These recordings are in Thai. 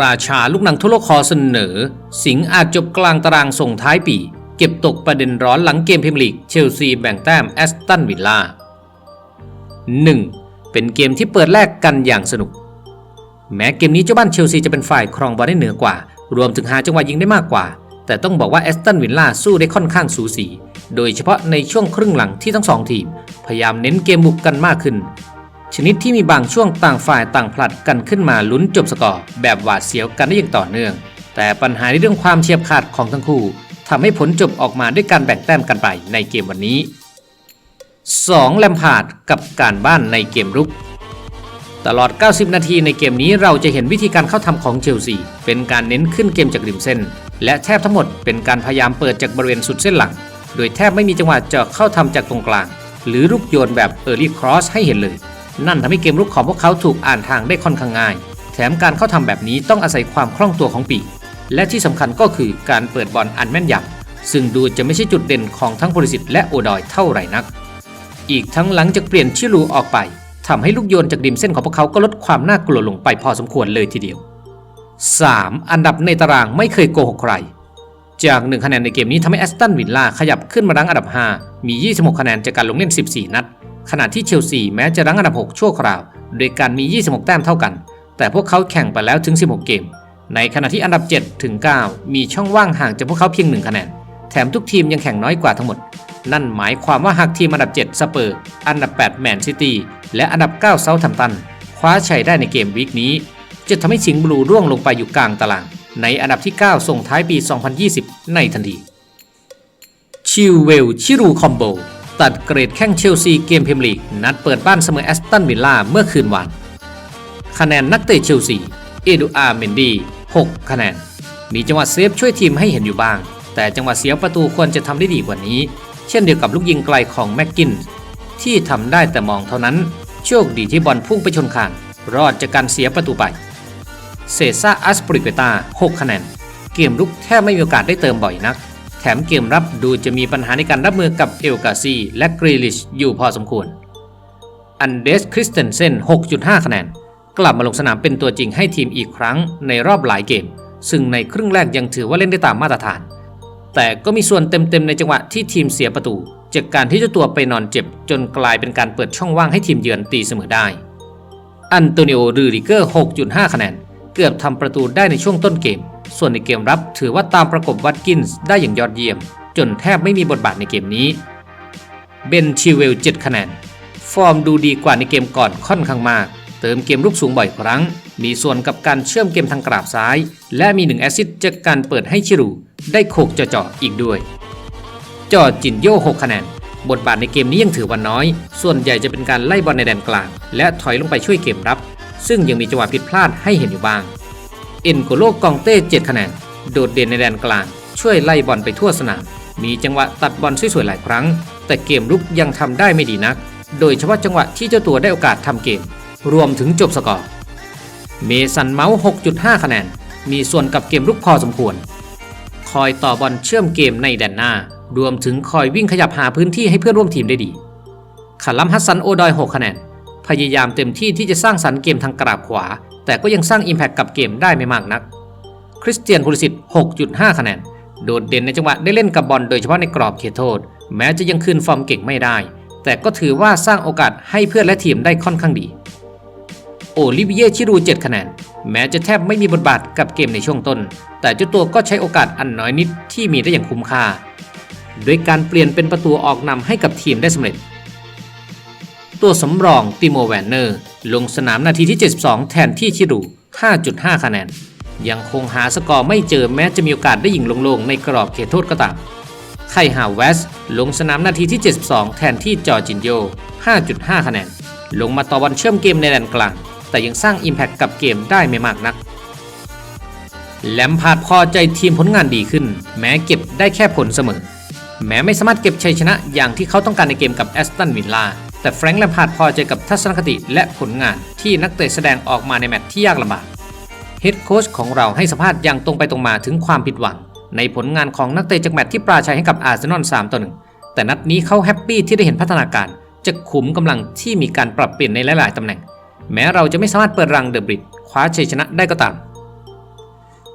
ราชาลูกหนังทั่วโลกขอเสนอ สิงอาจจบกลางตารางส่งท้ายปี เก็บตกประเด็นร้อนหลังเกมพรีเมียร์ลีกเชลซีแบ่งแต้มแอสตันวิลล่า 1. เป็นเกมที่เปิดแลกกันอย่างสนุก แม้เกมนี้เจ้าบ้านเชลซีจะเป็นฝ่ายครองบอลได้เหนือกว่า รวมถึงหาจังหวะยิงได้มากกว่า แต่ต้องบอกว่าแอสตันวิลล่าสู้ได้ค่อนข้างสูสี โดยเฉพาะในช่วงครึ่งหลังที่ทั้งสองทีม พยายามเน้นเกมบุกกันมากขึ้น ชนิดที่มีบางช่วงต่างฝ่ายต่างผลัดกันขึ้นมาลุ้นจบสกอร์ แบบหวาดเสียวกันได้อย่างต่อเนื่อง แต่ปัญหาในเรื่องความเฉียบขาดของทั้งคู่ทำให้ผลจบออกมาด้วยการแบ่งแต้มกันไปในเกมวันนี้ 2. แลมพาร์ดกับการบ้านในเกมรุก ตลอด 90 นาทีในเกมนี้เราจะเห็นวิธีการเข้าทำของเชลซีเป็นการเน้นขึ้นเกมจากริมเส้น และแทบทั้งหมดเป็นการพยายามเปิดจากบริเวณสุดเส้นหลัง โดยแทบไม่มีจังหวะจะเข้าทำจากตรงกลาง หรือลูกโยนแบบเออร์ลี่ครอสให้เห็นเลย นั่นทำให้เกมรุกของพวกเขาถูกอ่านทางได้ค่อนข้างง่าย แถมการเข้าทำแบบนี้ต้องอาศัยความคล่องตัวของปีก และที่สำคัญก็คือการเปิดบอลอันแม่นยำซึ่งดูจะไม่ใช่จุดเด่นของทั้งโพลิสิตและโอดอยเท่าไหร่นัก อีกทั้งหลังจากเปลี่ยนชิลูออกไปทำให้ลูกโยนจากริมเส้นของพวกเขาก็ลดความน่ากลัวลงไปพอสมควรเลยทีเดียว 3. อันดับในตารางไม่เคยโกหกใคร จาก1คะแนนในเกมนี้ทำให้แอสตันวิลล่าขยับขึ้นมารั้งอันดับ 5 มี 26 คะแนนจากการลงเล่น 14 นัดขณะที่เชลซีแม้จะรั้งอันดับ 6 ชั่วคราว โดยการมี 26 แต้มเท่ากัน แต่พวกเขาแข่งไปแล้วถึง 16 เกม ในขณะที่อันดับ 7 ถึง 9 มีช่องว่างห่างจากพวกเขาเพียง 1 คะแนน แถมทุกทีมยังแข่งน้อยกว่าทั้งหมด นั่นหมายความว่าหากทีมอันดับ 7 สเปอร์ อันดับ 8 แมนซิตี้ และอันดับ 9 เซาท์แฮมป์ตัน คว้าชัยได้ในเกมวีคนี้ จะทำให้สิงห์บลูร่วงลงไปอยู่กลางตาราง ในอันดับที่ 9 ส่งท้ายปี 2020 ในทันทีชิลเวลชิรูคอมโบ ตัดเกรดแข้งเชลซีเกมพรีเมียร์ลีก นัดเปิดบ้านเสมอแอสตันวิลล่าเมื่อคืนวานคะแนนนักเตะเชลซี เอดูอาร์เมนดี 6 คะแนน มีจังหวะเซฟช่วยทีมให้เห็นอยู่บ้าง แต่จังหวะเสียประตูควรจะทำได้ดีกว่านี้ เช่นเดียวกับลูกยิงไกลของแม็กกิน ที่ทำได้แต่มองเท่านั้น โชคดีที่บอลพุ่งไปชนคาน รอดจากการเสียประตูไป เซซ่าอัสปริเกตา 6 คะแนน เกมรุกแทบไม่มีโอกาสได้เติมบ่อยนัก แถมเกมรับดูจะมีปัญหาในการรับมือกับเอลกาซีและกรีลิชอยู่พอสมควร อันเดสคริสเตนเซน 6.5 คะแนน กลับมาลงสนามเป็นตัวจริงให้ทีมอีกครั้งในรอบหลายเกม ซึ่งในครึ่งแรกยังถือว่าเล่นได้ตามมาตรฐาน แต่ก็มีส่วนเต็มๆในจังหวะที่ทีมเสียประตู จากการที่เจ้าตัวไปนอนเจ็บจนกลายเป็นการเปิดช่องว่างให้ทีมเยือนตีเสมอได้ อันโตนิโอ รูริเกอร์ 6.5 คะแนน เกือบทำประตูได้ในช่วงต้นเกม ส่วนในเกมรับถือว่าตามประกบวัตกินส์ได้อย่างยอดเยี่ยม จนแทบไม่มีบทบาทในเกมนี้ เบนชิเวล 7 คะแนน ฟอร์มดูดีกว่าในเกมก่อนค่อนข้างมาก เติมเกมรุกสูงบ่อยครั้ง มีส่วนกับการเชื่อมเกมทางกราบซ้าย และมี1แอซิสจากการเปิดให้ชิรูได้โขกเจาะๆอีกด้วย จอจินโย 6 คะแนนบทบาทในเกมนี้ยังถือว่าน้อย ส่วนใหญ่จะเป็นการไล่บอลในแดนกลาง และถอยลงไปช่วยเกมรับ ซึ่งยังมีจังหวะผิดพลาดให้เห็นอยู่บ้าง เอ็นโกโลกองเต้ 7 คะแนน โดดเด่นในแดนกลาง ช่วยไล่บอลไปทั่วสนาม มีจังหวะตัดบอลสวยๆหลายครั้ง แต่เกมรุกยังทำได้ไม่ดีนัก โดยเฉพาะจังหวะที่เจ้าตัวได้โอกาสทำเกม รวมถึงจบสกอร์ เมสันเมาส์ 6.5 คะแนน มีส่วนกับเกมรุกพอสมควร คอยต่อบอลเชื่อมเกมในแดนหน้า รวมถึงคอยวิ่งขยับหาพื้นที่ให้เพื่อนร่วมทีมได้ดีคาลัมฮัสซันโอดอย 6 คะแนน พยายามเต็มที่ที่จะสร้างสรรค์เกมทางกราบขวา แต่ก็ยังสร้าง Impact กับเกมได้ไม่มากนัก คริสเตียนคุลิสิต 6.5 คะแนน โดดเด่นในจังหวะได้เล่นกับบอลโดยเฉพาะในกรอบเขตโทษ แม้จะยังคืนฟอร์มเก่งไม่ได้ แต่ก็ถือว่าสร้างโอกาสให้เพื่อนและทีมได้ค่อนข้างดี โอลิเวียชิรู 7 คะแนน แม้จะแทบไม่มีบทบาทกับเกมในช่วงต้น แต่เจ้าตัวก็ใช้โอกาสอันน้อยนิดที่มีได้อย่างคุ้มค่าโดยการเปลี่ยนเป็นประตูออกนำให้กับทีมได้สำเร็จ ตัวสำรองติโมแวนเนอร์ลงสนามนาทีที่ 72 แทนที่ชิรู 5.5 คะแนน ยังคงหาสกอร์ไม่เจอแม้จะมีโอกาสได้ยิงโลงๆในกรอบเขตโทษก็ตาม ไคฮาวเวสลงสนามนาทีที่ 72 แทนที่จอจินโย 5.5 คะแนน ลงมาต่อบอลเชื่อมเกมในแดนกลาง แต่ยังสร้าง Impact กับเกมได้ไม่มากนัก แลมพาดพอใจทีมผลงานดีขึ้น แม้เก็บได้แค่ผลเสมอ แม้ไม่สามารถเก็บชัยชนะอย่างที่เขาต้องการในเกมกับแอสตันวิลล่า แต่แฟรงค์แลมพาร์ดพอใจกับทัศนคติและผลงานที่นักเตะแสดงออกมาในแมตช์ที่ยากลำบากเฮดโค้ชของเราให้สัมภาษณ์อย่างตรงไปตรงมาถึงความผิดหวัง ในผลงานของนักเตะจากแมตช์ที่ปราชัยให้กับอาร์เซนอล3ต่อ1แต่นัดนี้เขาแฮปปี้ที่ได้เห็นพัฒนาการจากขุมกำลังที่มีการปรับเปลี่ยนในหลาย ๆตำแหน่ง แม้เราจะไม่สามารถเปิดรังเดอะบริดคว้าชัยชนะได้ก็ตาม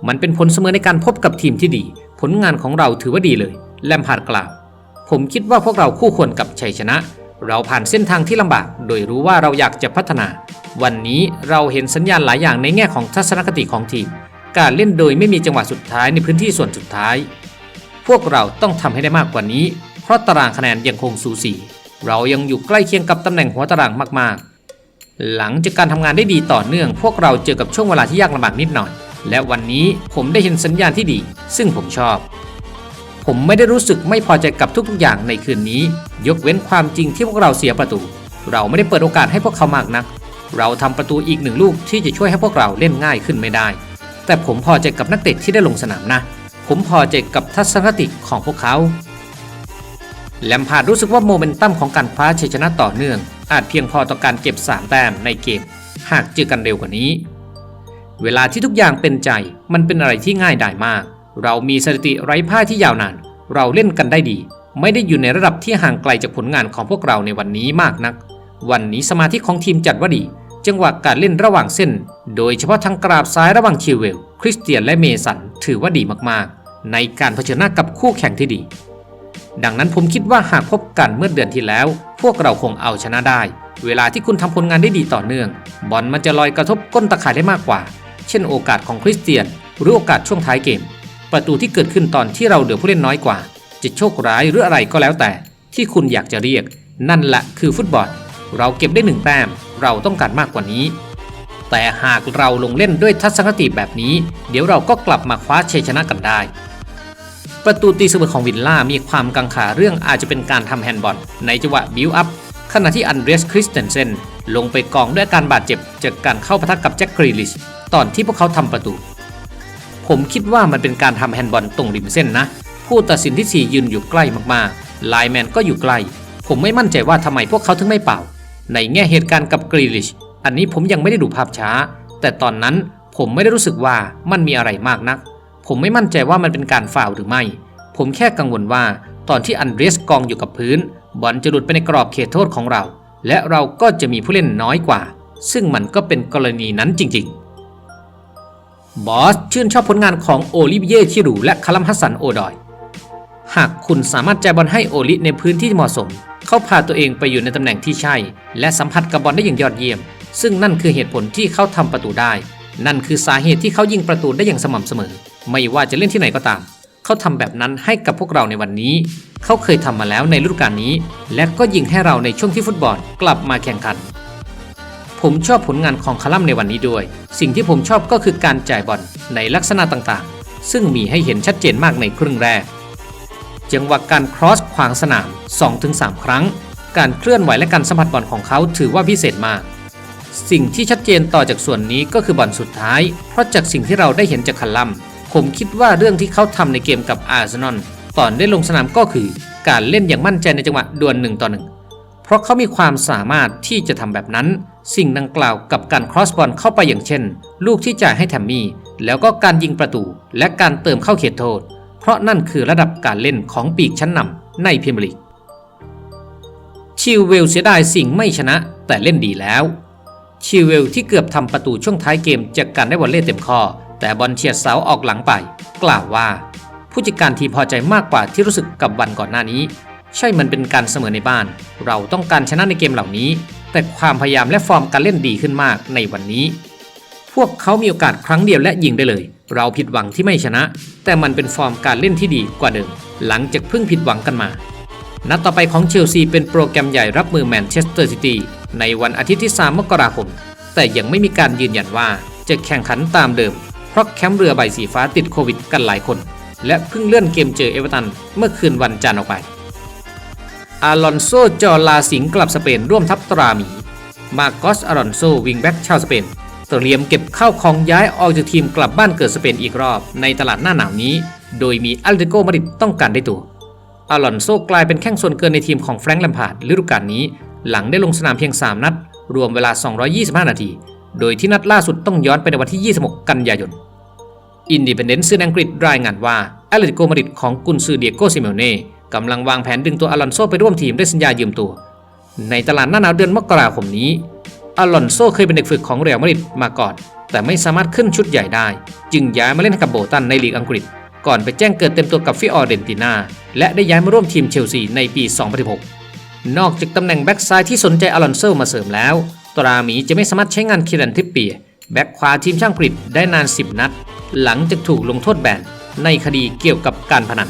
มันเป็นผลเสมอในการพบกับทีมที่ดี ผลงานของเราถือว่าดีเลย แลมพาร์ดกล่าว ผมคิดว่าพวกเราคู่ควรกับชัยชนะ เราผ่านเส้นทางที่ลำบาก โดยรู้ว่าเราอยากจะพัฒนา วันนี้เราเห็นสัญญาณหลายอย่างในแง่ของทัศนคติของทีม การเล่นโดยไม่มีจังหวะสุดท้ายในพื้นที่ส่วนสุดท้าย พวกเราต้องทำให้ได้มากกว่านี้ เพราะตารางคะแนนยังคงสูสี เรายังอยู่ใกล้เคียงกับตำแหน่งหัวตารางมากๆ หลังจากการทำงานได้ดีต่อเนื่อง พวกเราเจอกับช่วงเวลาที่ยากลำบากนิดหน่อย และวันนี้ผมได้เห็นสัญญาณที่ดี ซึ่งผมชอบ ผมไม่ได้รู้สึกไม่พอใจกับทุกๆ อย่างในคืนนี้ ยกเว้นความจริงที่พวกเราเสียประตู เราไม่ได้เปิดโอกาสให้พวกเขามากนัก เราทำประตูอีกหนึ่งลูกที่จะช่วยให้พวกเราเล่นง่ายขึ้นไม่ได้ แต่ผมพอใจกับนักเตะที่ได้ลงสนามนะ ผมพอใจกับทัศนคติของพวกเขาแลมพาร์ดรู้สึกว่าโมเมนตัมของการคว้าชัยชนะต่อเนื่อง อาจเพียงพอต่อการเก็บ 3 แต้มในเกม หากเจอกันเร็วกว่านี้ เวลาที่ทุกอย่างเป็นใจมันเป็นอะไรที่ง่ายดายมาก เรามีสถิติไร้พ่ายที่ยาวนาน เราเล่นกันได้ดี ไม่ได้อยู่ในระดับที่ห่างไกลจากผลงานของพวกเราในวันนี้มากนัก วันนี้สมาธิของทีมจัดว่าดี จังหวะการเล่นระหว่างเส้น โดยเฉพาะทางกราบซ้ายระหว่างชิวเวล คริสเตียนและเมสันถือว่าดีมากๆ ในการเผชิญหน้ากับคู่แข่งที่ดี ดังนั้นผมคิดว่าหากพบกันเมื่อเดือนที่แล้ว พวกเราคงเอาชนะได้ เวลาที่คุณทำผลงานได้ดีต่อเนื่อง บอลมันจะลอยกระทบก้นตะข่ายได้มากกว่า เช่นโอกาสของคริสเตียน หรือโอกาสช่วงท้ายเกม ประตูที่เกิดขึ้นตอนที่เราเหลือผู้เล่นน้อยกว่า จะโชคร้ายหรืออะไรก็แล้วแต่ ที่คุณอยากจะเรียก นั่นแหละคือฟุตบอล เราเก็บได้หนึ่งแต้ม เราต้องการมากกว่านี้ แต่หากเราลงเล่นด้วยทัศนคติแบบนี้ เดี๋ยวเราก็กลับมาคว้าชัยชนะกันได้ ประตูตีเสมอของวิลล่ามีความกังขาเรื่องอาจจะเป็นการทำแฮนด์บอลในจังหวะบิวอัพขณะที่อันเดรสคริสเตนเซนลงไปกองด้วยการบาดเจ็บจากการเข้าปะทะกับแจ็คกรีลิชตอนที่พวกเขาทำประตู ผมคิดว่ามันเป็นการทำแฮนด์บอลตรงริมเส้นนะ ผู้ตัดสินที่ 4 ยืนอยู่ใกล้มากๆ ไลแมนก็อยู่ใกล้ ผมไม่มั่นใจว่าทำไมพวกเขาถึงไม่เป่า ในแง่เหตุการณ์กับกรีลิช อันนี้ผมยังไม่ได้ดูภาพช้า แต่ตอนนั้นผมไม่ได้รู้สึกว่ามันมีอะไรมากนัก ผมไม่มั่นใจว่ามันเป็นการฟาวหรือไม่ ผมแค่กังวลว่า ตอนที่อันเดรสกองอยู่กับพื้น บอลจะหลุดไปในกรอบเขตโทษของเรา และเราก็จะมีผู้เล่นน้อยกว่า ซึ่งมันก็เป็นกรณีนั้นจริง ๆ บอสชื่นชอบผลงานของโอลิเวียชิรูและคาลัมฮัสันโอดอย หากคุณสามารถจ่ายบอลให้โอลิในพื้นที่ที่เหมาะสม เขาพาตัวเองไปอยู่ในตำแหน่งที่ใช่ และสัมผัสกับบอลได้อย่างยอดเยี่ยม ซึ่งนั่นคือเหตุผลที่เขาทำประตูได้ นั่นคือสาเหตุที่เขายิงประตูได้อย่างสม่ำเสมอ ไม่ว่าจะเล่นที่ไหนก็ตาม เขาทำแบบนั้นให้กับพวกเราในวันนี้ เขาเคยทำมาแล้วในฤดูกาลนี้ และก็ยิงให้เราในช่วงที่ฟุตบอลกลับมาแข่งขัน ผมชอบผลงานของคาลัมในวันนี้ด้วย สิ่งที่ผมชอบก็คือการจ่ายบอลในลักษณะต่างๆ ซึ่งมีให้เห็นชัดเจนมากในครึ่งแรก จังหวะการครอสขวางสนาม 2-3 ครั้ง การเคลื่อนไหวและการสัมผัสบอลของเขาถือว่าพิเศษมาก สิ่งที่ชัดเจนต่อจากส่วนนี้ก็คือบอลสุดท้าย เพราะจากสิ่งที่เราได้เห็นจากคัลลัม ผมคิดว่าเรื่องที่เขาทำในเกมกับอาร์เซนอลตอนได้ลงสนามก็คือการเล่นอย่างมั่นใจในจังหวะดวลหนึ่งต่อหนึ่งเพราะเขามีความสามารถที่จะทำแบบนั้น สิ่งดังกล่าวกับการครอสบอลเข้าไปอย่างเช่น ลูกที่จ่ายให้แทมมี่ แล้วก็การยิงประตู และการเติมเข้าเขตโทษ เพราะนั่นคือระดับการเล่นของปีกชั้นนำในพรีเมียร์ลีกชิลเวลเสียดายสิ่งไม่ชนะแต่เล่นดีแล้วชิลเวลที่เกือบทำประตูช่วงท้ายเกมจากการได้บอลเล่เต็มข้อ แต่บอลเฉียดเสาออกหลังไป กล่าวว่า ผู้จัดการทีมพอใจมากกว่าที่รู้สึกกับวันก่อนหน้านี้ ใช่มันเป็นการเสมอในบ้าน เราต้องการชนะในเกมเหล่านี้ แต่ความพยายามและฟอร์มการเล่นดีขึ้นมากในวันนี้ พวกเขามีโอกาสครั้งเดียวและยิงได้เลย เราผิดหวังที่ไม่ชนะ แต่มันเป็นฟอร์มการเล่นที่ดีกว่าเดิม หลังจากเพิ่งผิดหวังกันมา นัดต่อไปของเชลซีเป็นโปรแกรมใหญ่รับมือแมนเชสเตอร์ซิตี้ในวันอาทิตย์ที่ 3 มกราคม แต่ยังไม่มีการยืนยันว่าจะแข่งขันตามเดิม เพราะแคมป์เรือใบสีฟ้าติดโควิดกันหลายคน และเพิ่งเลื่อนเกมเจอเอเวอร์ตันเมื่อคืนวันจันทร์ออกไป อารอนโซจอลาสิงกลับสเปนร่วมทัพตราหมี มาโกสอารอนโซวิงแบ็กชาวสเปนเตรียมเก็บเข้าของย้ายออกจากทีมกลับบ้านเกิดสเปนอีกรอบในตลาดหน้าหนาวนี้ โดยมีอัลเดโกมาดริดต้องการได้ตัว อารอนโซกลายเป็นแข้งส่วนเกินในทีมของแฟรงค์ลมพาร์ดฤดูกาลนี้ หลังได้ลงสนามเพียง 3 นัด รวมเวลา 225 นาที โดยที่นัดล่าสุดต้องย้อนไปในวันที่ 26 กันยายน อินดิเพนเดนซ์สื่ออังกฤษรายงานว่าอตเลติโกมาดริดของกุนซือเดียโกซิเมโน่ กำลังวางแผนดึงตัวอลอนโซไปร่วมทีมด้วยสัญญายืมตัว ในตลาดหน้าหนาวเดือนมกราคมนี้อลอนโซเคยเป็นเด็กฝึกของเรอัลมาดริดมาก่อน แต่ไม่สามารถขึ้นชุดใหญ่ได้ จึงย้ายมาเล่นกับโบตันในลีกอังกฤษ ก่อนไปแจ้งเกิดเต็มตัวกับฟิออร์เรนตินาและได้ย้ายมาร่วมทีมเชลซีในปี 2016 นอกจากตำแหน่งแบ็กซ้ายที่สนใจอลอนโซมาเสริมแล้ว ตราหมีจะไม่สามารถใช้งานคิรันทิปเปียแบ็กขวาทีมช่างกฤษได้นาน 10 นัด หลังจากถูกลงโทษแบนในคดีเกี่ยวกับการพนัน